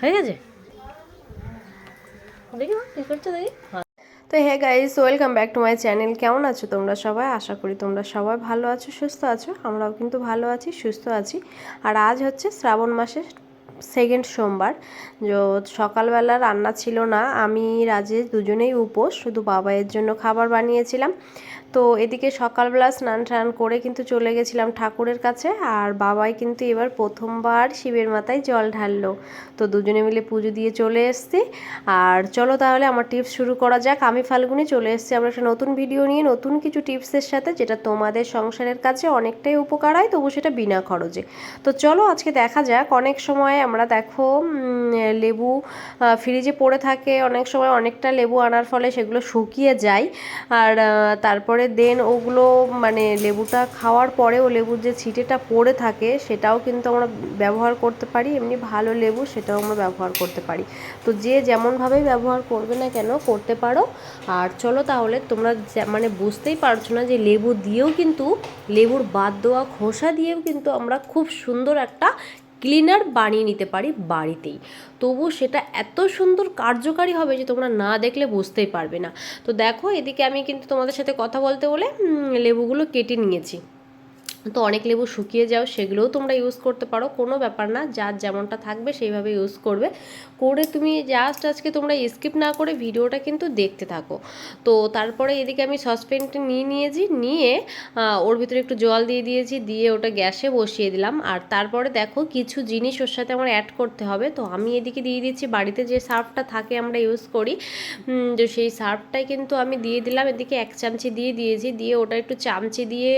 হয়ে গেছে? দেখি তো hey guys welcome back to my channel কেমন আছো তোমরা সবাই? আশা করি তোমরা সবাই ভালো আছো, সুস্থ আছো। আমরাও কিন্তু ভালো আছি, সুস্থ আছি। আর আজ হচ্ছে শ্রাবণ মাসের সেকেন্ড সোমবার। সকালবেলা রান্না ছিল না। আমি রাজেশ দুজনেই উপোস, শুধু বাবাইয়ের জন্য খাবার বানিয়েছিলাম। তো এদিকে সকালবেলা স্নান টান করে কিন্তু চলে গেছিলাম ঠাকুরের কাছে। আর বাবাই কিন্তু এবার প্রথমবার শিবের মাথায় জল ঢাললো। তো দুজনে মিলে পুজো দিয়ে চলে এসছি। আর চলো তাহলে আমার টিপস শুরু করা যাক। আমি ফাল্গুনি চলে এসেছি। আমরা একটা নতুন ভিডিও নিয়ে নতুন কিছু টিপসের সাথে, যেটা তোমাদের সংসারের কাছে অনেকটাই উপকার হয়, তবু সেটা বিনা খরচে। তো চলো আজকে দেখা যাক। অনেক সময় আমরা দেখো লেবু ফ্রিজে পড়ে থাকে, অনেক সময় অনেকটা লেবু আনার ফলে সেগুলো শুকিয়ে যায়। আর তারপরে দেন ওগুলো মানে লেবুটা খাওয়ার পরেও লেবুর যে ছিটেটা পড়ে থাকে, সেটাও কিন্তু আমরা ব্যবহার করতে পারি। এমনি ভালো লেবু সেটাও আমরা ব্যবহার করতে পারি। তো যে যেমনভাবেই ব্যবহার করবে না কেন, করতে পারো। আর চলো তাহলে তোমরা মানে বুঝতেই পারছ না যে লেবু দিয়েও কিন্তু, লেবুর বাদ দেওয়া খোসা দিয়েও কিন্তু আমরা খুব সুন্দর একটা ক্লিনার বানিয়ে নিতে পারি বাড়িতেই। তবু সেটা এত সুন্দর কার্যকারী হবে যে তোমরা না দেখলে বুঝতেই পারবে না। তো দেখো, এদিকে আমি কিন্তু তোমাদের সাথে কথা বলতে বলে লেবুগুলো কেটে নিয়েছি। তো অনেক লেবু শুকিয়ে যাও, সেগুলোও তোমরা ইউজ করতে পারো। কোনো ব্যাপার না, যার যেমনটা থাকবে সেইভাবে ইউজ করবে। করে তুমি জাস্ট আজকে তোমরা স্কিপ না করে ভিডিওটা কিন্তু দেখতে থাকো। তো তারপরে এদিকে আমি সসপ্যানটা নিয়ে নিয়েছি, নিয়ে ওর ভিতরে একটু জল দিয়ে দিয়েছি, দিয়ে ওটা গ্যাসে বসিয়ে দিলাম। আর তারপরে দেখো কিছু জিনিস ওর সাথে আমার অ্যাড করতে হবে। তো আমি এদিকে দিয়ে দিচ্ছি, বাড়িতে যে সার্ফটা থাকে আমরা ইউজ করি তো সেই সার্ফটাই কিন্তু আমি দিয়ে দিলাম। এদিকে এক চামচি দিয়ে দিয়েছি, দিয়ে ওটা একটু চামচি দিয়ে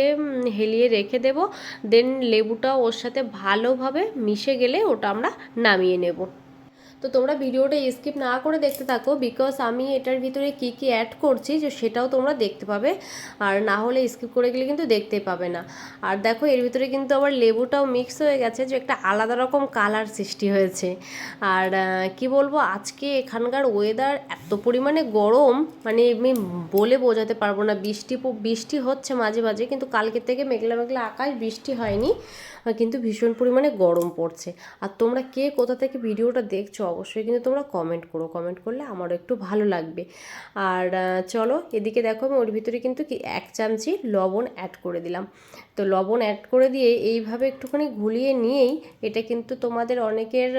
হেলিয়ে রেখে দেব। দেন লেবুটা ওর সাথে ভালোভাবে মিশে গেলে ওটা আমরা নামিয়ে নেব। তো তোমরা ভিডিওটা স্কিপ না করে দেখতে থাকো বিকজ আমি এটার ভিতরে কি কি অ্যাড করছি যে সেটাও তোমরা দেখতে পাবে। আর না হলে স্কিপ করে গেলে কিন্তু দেখতে পাবে না। আর দেখো এর ভিতরে কিন্তু আবার লেবুটাও মিক্স হয়ে গেছে যে একটা আলাদা রকম কালার সৃষ্টি হয়েছে। আর কি বলব, আজকে এখানকার ওয়েদার এত পরিমাণে গরম মানে আমি বলে বোঝাতে পারব না। বৃষ্টি বৃষ্টি হচ্ছে মাঝে মাঝে, কিন্তু কালকে থেকে মেঘলা মেঘলা আকাশ বৃষ্টি হয়নি। কিন্তু ভীষণ পরিমাণে গরম পড়ছে। আর তোমরা কে কোথা থেকে ভিডিওটা দেখছ, অবশ্যই কিন্তু তোমরা কমেন্ট করো। কমেন্ট করলে আমারও একটু ভালো লাগবে। আর চলো এদিকে দেখো আমি ওর ভিতরে কিন্তু কি এক চামচি লবণ অ্যাড করে দিলাম। তো লবণ অ্যাড করে দিয়ে এইভাবে একটুখানি ঘুলিয়ে নিয়েই এটা কিন্তু তোমাদের অনেকের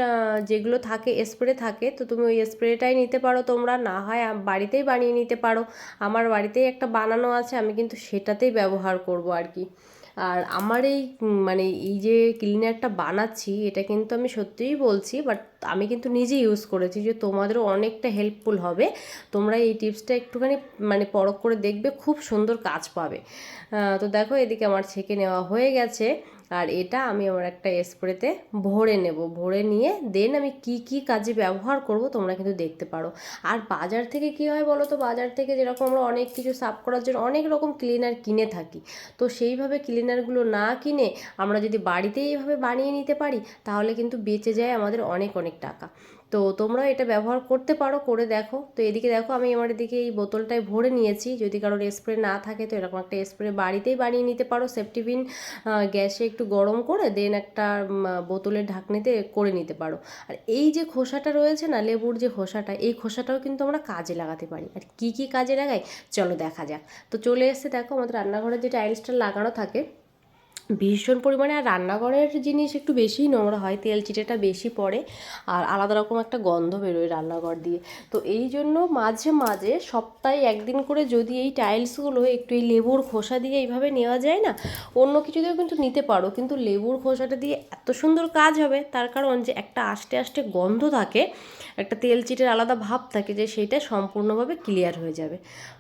যেগুলো থাকে স্প্রে থাকে, তো তুমি ওই স্প্রেটাই নিতে পারো। তোমরা না হয় বাড়িতেই বানিয়ে নিতে পারো। আমার বাড়িতেই একটা বানানো আছে, আমি কিন্তু সেটাতেই ব্যবহার করব আর কি। আর আমার এই মানে এই যে ক্লিনারটা বানাচ্ছি, এটা কিন্তু আমি সত্যিই বলছি বাট আমি কিন্তু নিজে ইউজ করেছি যে তোমাদেরও অনেকটা হেল্পফুল হবে। তোমরা এই টিপসটা একটুখানি মানে পরখ করে দেখবে, খুব সুন্দর কাজ পাবে। তো দেখো এদিকে আমার ছেঁকে নেওয়া হয়ে গেছে। আর এটা আমি আমার একটা স্প্রেতে ভরে নেব। ভরে নিয়ে দেন আমি কি কি কাজে ব্যবহার করব তোমরা কিন্তু দেখতে পারো। আর বাজার থেকে কি হয় বলো তো? বাজার থেকে যেরকম আমরা অনেক কিছু সাফ করার জন্য অনেক রকম ক্লিনার কিনে থাকি। তো সেইভাবে ক্লিনারগুলো না কিনে আমরা যদি বাড়িতেই এইভাবে বানিয়ে নিতে পারি, তাহলে কিন্তু বেঁচে যায় আমাদের অনেক অনেক টাকা। তো তোমরা এটা ব্যবহার করতে পারো, করে দেখো। তো এদিকে দেখো আমি আমার এদিকে এই বোতলটায় ভরে নিয়েছি। যদি কারোর স্প্রে না থাকে তো এরকম একটা স্প্রে বাড়িতেই বানিয়ে নিতে পারো। সেফটিপিন গ্যাসে একটু গরম করে দেন একটা বোতলের ঢাকনিতে করে নিতে পারো। আর এই যে খোসাটা রয়েছে না, লেবুর যে খোসাটা, এই খোসাটাও কিন্তু আমরা কাজে লাগাতে পারি। আর কি কি কাজে লাগাই? চলো দেখা যাক। তো চলে এসছে দেখো, আমাদের রান্নাঘরে যে টাইলসটা লাগানো থাকে ভীষণ পরিমাণে আর রান্নাঘরের জিনিস একটু বেশিই নোংরা হয়, তেল চিটেটা বেশি পড়ে আর আলাদা রকম একটা গন্ধ বেরোয় রান্নাঘর দিয়ে। তো এই জন্য মাঝে মাঝে সপ্তাহে একদিন করে যদি এই টাইলসগুলো একটু এই লেবুর খোসা দিয়ে এইভাবে নেওয়া যায় না, অন্য কিছু দিয়েও কিন্তু নিতে পারো। কিন্তু লেবুর খোসাটা দিয়ে এত সুন্দর কাজ হবে, তার কারণ যে একটা আস্তে আস্তে গন্ধ থাকে, একটা তেল চিটের আলাদা ভাব থাকে যে সেইটা সম্পূর্ণভাবে ক্লিয়ার হয়ে যাবে।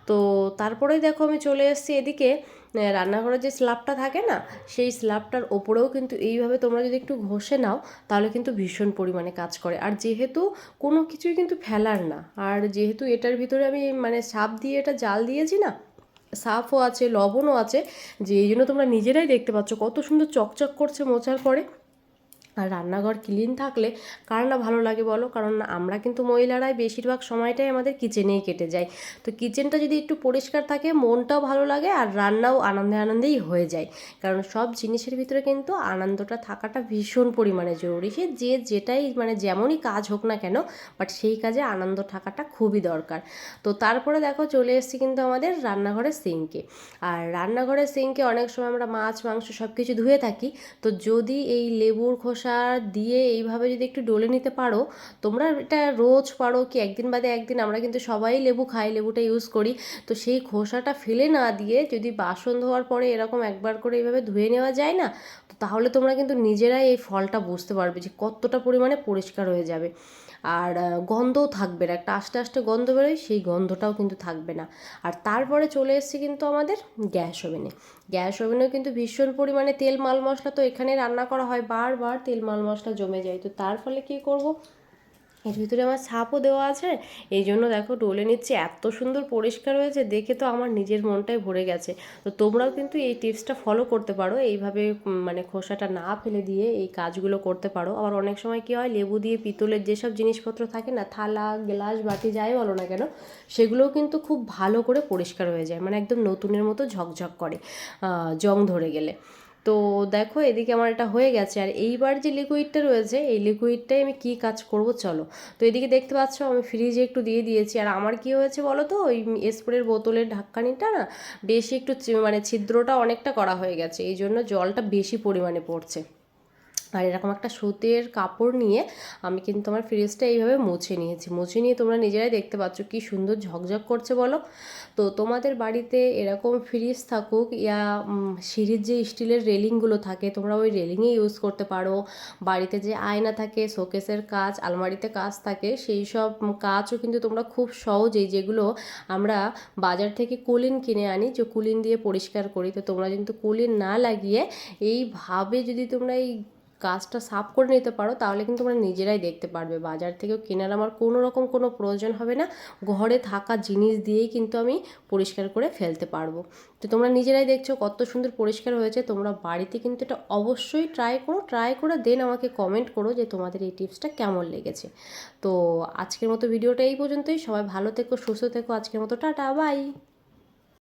তো তারপরেই দেখো আমি চলে এসেছি এদিকে। রান্নাঘরের যে স্ল্যাবটা থাকে না, সেই স্ল্যাবটার ওপরেও কিন্তু এইভাবে তোমরা যদি একটু ঘষে নাও, তাহলে কিন্তু ভীষণ পরিমাণে কাজ করে। আর যেহেতু কোনো কিছুই কিন্তু ফেলার না, আর যেহেতু এটার ভিতরে আমি মানে সাপ দিয়ে এটা জাল দিয়েছি না, সাফও আছে, লবণও আছে, যে এই জন্য তোমরা নিজেরাই দেখতে পাচ্ছ কত সুন্দর চকচক করছে মোচার পরে। আর রান্নাঘর ক্লিন থাকলে কার না ভালো লাগে বলো? কারণ আমরা কিন্তু মহিলারাই বেশিরভাগ সময়টাই আমাদের কিচেনেই কেটে যায়। তো কিচেনটা যদি একটু পরিষ্কার থাকে, মনটাও ভালো লাগে আর রান্নাও আনন্দে আনন্দেই হয়ে যায়। কারণ সব জিনিসের ভিতরে কিন্তু আনন্দটা থাকাটা ভীষণ পরিমাণে জরুরি। সে যে যেটাই মানে যেমনই কাজ হোক না কেন বাট সেই কাজে আনন্দ থাকাটা খুবই দরকার। তো তারপরে দেখো চলে এসেছি কিন্তু আমাদের রান্নাঘরের সিঙ্কে আর রান্নাঘরের সিঙ্কে অনেক সময় আমরা মাছ, মাংস সব কিছু ধুয়ে থাকি। তো যদি এই লেবুর খোসা দিয়ে এইভাবে যদি একটু ডলে নিতে পারো, তোমরা এটা রোজ পারো কি একদিন বাদে একদিন, আমরা কিন্তু সবাই লেবু খাই, লেবুটা ইউজ করি। তো সেই খোসাটা ফেলে না দিয়ে যদি বাসন ধোয়ার পরে এরকম একবার করে এইভাবে ধুয়ে নেওয়া যায় না, তো তাহলে তোমরা কিন্তু নিজেরাই এই ফলটা বুঝতে পারবে যে কতটা পরিমাণে পরিষ্কার হয়ে যাবে। আর গন্ধও থাকবে না। একটা আস্তে আস্তে গন্ধ বেরোয়, সেই গন্ধটাও কিন্তু থাকবে না। আর তারপরে চলে এসছে কিন্তু আমাদের গ্যাস ওভেনে। গ্যাস ওভেনেও কিন্তু ভীষণ পরিমাণে তেল মাল মশলা তো এখানে রান্না করা হয়। বারবার তেল মাল মশলা জমে যায়। তো তার ফলে কী করব? এর ভিতরে আমার ছাপও দেওয়া আছে। এই জন্য দেখো ডলে নিচ্ছে, এত সুন্দর পরিষ্কার হয়েছে, দেখে তো আমার নিজের মনটাই ভরে গেছে। তো তোমরাও কিন্তু এই টিপসটা ফলো করতে পারো, এইভাবে মানে খোসাটা না ফেলে দিয়ে এই কাজগুলো করতে পারো। আবার অনেক সময় কী হয়, লেবু দিয়ে পিতলের যেসব জিনিসপত্র থাকে না, থালা, গ্লাস, বাটি, যাই বলো না কেন, সেগুলোও কিন্তু খুব ভালো করে পরিষ্কার হয়ে যায় মানে একদম নতুনের মতো ঝকঝক করে জং ধরে গেলে। তো দেখো এদিকে আমার এটা হয়ে গেছে। আর এইবার যে লিকুইডটা রয়েছে, এই লিকুইডটাই আমি কি কাজ করব চলো। তো এদিকে দেখতে পাচ্ছ আমি ফ্রিজে একটু দিয়ে দিয়েছি। আর আমার কি হয়েছে বলো তো, ওই স্প্রের বোতলের ঢাক্কানিটা না বেশি একটু মানে ছিদ্রটা অনেকটা করা হয়ে গেছে। এই জন্য জলটা বেশি পরিমাণে পড়ছে। আর এরকম একটা সুতির কাপড় নিয়ে আমি কিন্তু আমার ফ্রিজটা এইভাবে মুছে নিয়েছি। মুছে নিয়ে তোমরা নিজেরাই দেখতে পাচ্ছ কি সুন্দর ঝকঝক করছে বলো? তো তোমাদের বাড়িতে এরকম ফ্রিজ থাকুক ইয়া সিঁড়ির যে স্টিলের রেলিংগুলো থাকে, তোমরা ওই রেলিংয়ে ইউজ করতে পারো। বাড়িতে যে আয়না থাকে, শোকেসের কাজ, আলমারিতে কাজ থাকে, সেই সব কাজও কিন্তু তোমরা খুব সহজেই যেগুলো আমরা বাজার থেকে কুলিন কিনে আনি, যে কুলিন দিয়ে পরিষ্কার করি, তো তোমরা কিন্তু কুলিন না লাগিয়ে এইভাবে যদি তোমরা এই কাজটা সাফ করে নিতে পারো, তাহলে কিন্তু তোমরা নিজেরাই দেখতে পারবে। বাজার থেকেও কেনার আমার কোনো রকম কোনো প্রয়োজন হবে না। ঘরে থাকা জিনিস দিয়েই কিন্তু আমি পরিষ্কার করে ফেলতে পারব। তো তোমরা নিজেরাই দেখছ কত সুন্দর পরিষ্কার হয়েছে। তোমরা বাড়িতে কিন্তু এটা অবশ্যই ট্রাই করো। ট্রাই করে দেন আমাকে কমেন্ট করো যে তোমাদের এই টিপসটা কেমন লেগেছে। তো আজকের মতো ভিডিওটা এই পর্যন্তই। সবাই ভালো থেকো, সুস্থ থেকো। আজকের মতো টাটা বাই